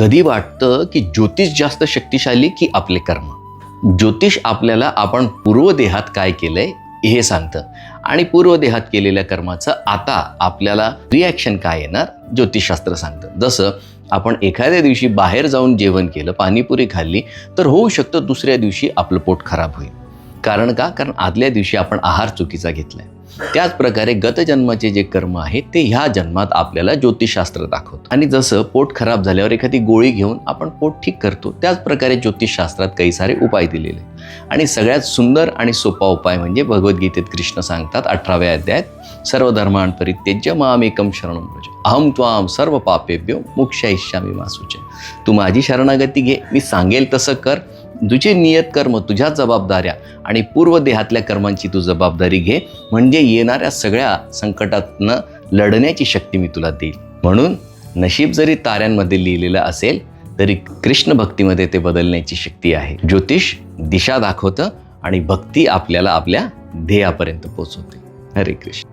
कधी वाटतं की ज्योतिष जास्त शक्तिशाली की आपले कर्म? ज्योतिष आपल्याला आपण पूर्वदेहात काय केलंय हे सांगतं. आणि पूर्वदेहात केलेल्या कर्माचं आता आपल्याला रिॲक्शन काय येणार? ज्योतिषशास्त्र सांगतं. जसं आपण एखाद्या दिवशी बाहेर जाऊन जेवण केलं पाणीपुरी खाल्ली तर होऊ शकतं दुसऱ्या दिवशी आपलं पोट खराब होईल. कारण का? कारण आदल्या दिवशी आपण आहार चुकीचा घेतलाय. त्याच प्रकारे गतजन्माचे जे कर्म आहेत ते ह्या जन्मात आपल्याला ज्योतिषशास्त्र दाखवतं. आणि जसं पोट खराब झाल्यावर एखादी गोळी घेऊन आपण पोट ठीक करतो त्याचप्रकारे ज्योतिषशास्त्रात काही सारे उपाय दिलेले आहेत. आणि सगळ्यात सुंदर आणि सोपा उपाय म्हणजे भगवद्गीतेत कृष्ण सांगतात अठराव्या अध्यायात सर्व धर्मांत परित्यज्य मामेकम शरणम व्रज अहम त्वाम सर्व पापेभ्यो मोक्षयिष्यामी मासुचे तू माझी शरणागती घे मी सांगेल तसं कर तुझे नियत कर्म तुझ्या जबाबदाऱ्या आणि पूर्व देहातल्या कर्मांची तू जबाबदारी घे. म्हणजे येणाऱ्या सगळ्या संकटातनं लढण्याची शक्ती मी तुला देईल. म्हणून नशीब जरी ताऱ्यांमध्ये लिहिलेलं असेल तरी कृष्ण भक्तीमध्ये ते बदलण्याची शक्ती आहे. ज्योतिष दिशा दाखवतं आणि भक्ती आपल्याला आपल्या ध्येयापर्यंत पोचवते. हरे कृष्ण.